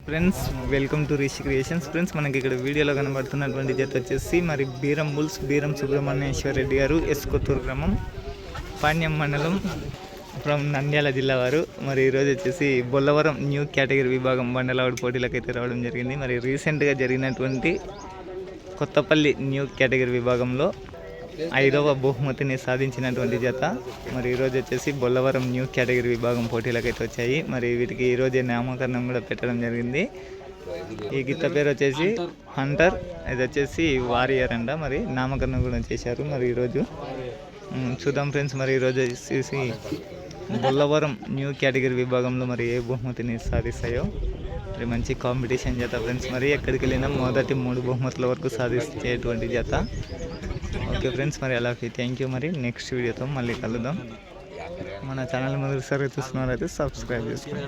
Friends welcome to Rishi creations friends మనకి ఇక్కడ వీడియోలో కనబడుతున్నటువంటి జత వచ్చేసి మరి బీరం బుల్స్ బీరం సుబ్రహ్మణ్యేశ్వర రెడ్డి గారు ఎస్కొత్తూరు గ్రామం పాణ్యం మండలం ఫ్రమ్ నంద్యాల జిల్లా వారు. మరి ఈరోజు వచ్చేసి బొల్లవరం న్యూ కేటగిరీ విభాగం బండలావుడి పోటీలకు అయితే రావడం జరిగింది. మరి రీసెంట్గా జరిగినటువంటి కొత్తపల్లి న్యూ కేటగిరీ విభాగంలో ఐదవ బహుమతిని సాధించినటువంటి జత. మరి ఈరోజు వచ్చేసి బొల్లవరం న్యూ కేటగిరీ విభాగం పోటీలకు అయితే వచ్చాయి. మరి వీటికి ఈరోజే నామకరణం కూడా పెట్టడం జరిగింది. ఈ గిత్త పేరు వచ్చేసి హంటర్ ఇది వచ్చేసి వారియర్ అంట. మరి నామకరణం కూడా చేశారు మరి ఈరోజు. చూద్దాం ఫ్రెండ్స్ మరి ఈరోజు వచ్చేసి బొల్లవరం న్యూ కేటగిరీ విభాగంలో మరి ఏ బహుమతిని సాధిస్తాయో. మరి మంచి కాంపిటీషన్ జత ఫ్రెండ్స్. మరి ఎక్కడికి వెళ్ళినా మొదటి మూడు బహుమతుల వరకు సాధించేటువంటి జత. ఓకే ఫ్రెండ్స్ మరి అలాగే థ్యాంక్ యూ మరి. నెక్స్ట్ వీడియోతో మళ్ళీ కలుద్దాం. మన ఛానల్ మొదటిసారి చూస్తున్నారైతే సబ్స్క్రైబ్ చేసుకోండి.